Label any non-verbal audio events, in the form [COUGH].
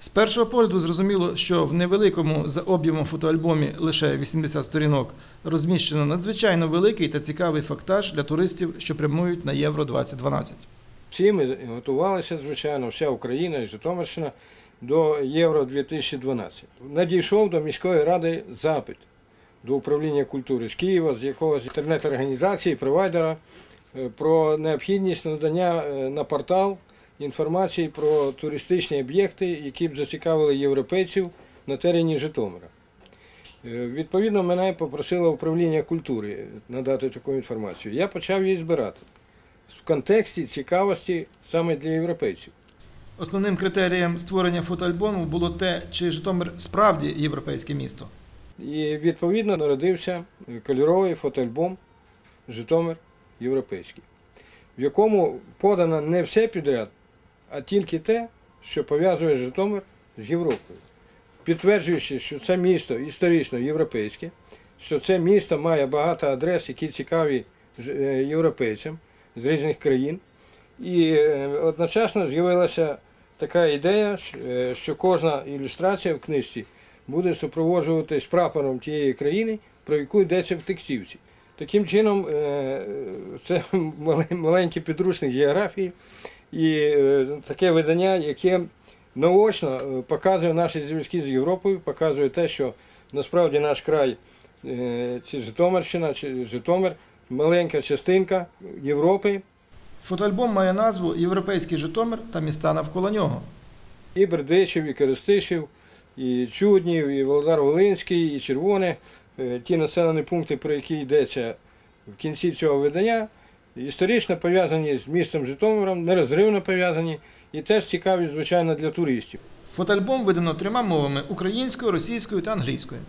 З першого погляду зрозуміло, що в невеликому за об'ємом фотоальбомі лише 80 сторінок розміщено надзвичайно великий та цікавий фактаж для туристів, що прямують на Євро 2012. Всі ми готувалися, звичайно, вся Україна і Житомирщина до Євро 2012. Надійшов до міської ради запит до управління культури з Києва, з якогось інтернет-організації, провайдера е, про необхідність надання е, на портал інформації про туристичні об'єкти, які б зацікавили європейців на терені Житомира. Е, Відповідно, мене попросило управління культури надати таку інформацію. Я почав її збирати в контексті цікавості саме для європейців. Основним критерієм створення фотоальбому було те, чи Житомир справді європейське місто. І відповідно народився кольоровий фотоальбом Житомир Європейський, в якому подано не все підряд, а тільки те, що пов'язує Житомир з Європою, підтверджуючи, що це місто історично європейське, що це місто має багато адрес, які цікаві е, європейцям з різних країн. І е, одночасно з'явилася така ідея, е, що кожна ілюстрація в книжці буде супроводжуватись прапором тієї країни, про яку йдеться в текстівці. Таким чином, це [LAUGHS] мале- маленький підручник географії і е, таке видання, яке наочно е, показує наші зв'язки з Європою, показує те, що насправді наш край, е, чи Житомирщина, чи Житомир, маленька частинка Європи, Фотоальбом має назву Європейський Житомир та міста навколо нього. і Бердичів, і Коростишів, і Чуднів, і Володар Волинський, і Червоне. Ті населені пункти, про які йдеться в кінці цього видання, історично пов'язані з містом Житомиром, нерозривно пов'язані і теж цікаві, звичайно, для туристів. Фотоальбом видано трьома мовами українською, російською та англійською.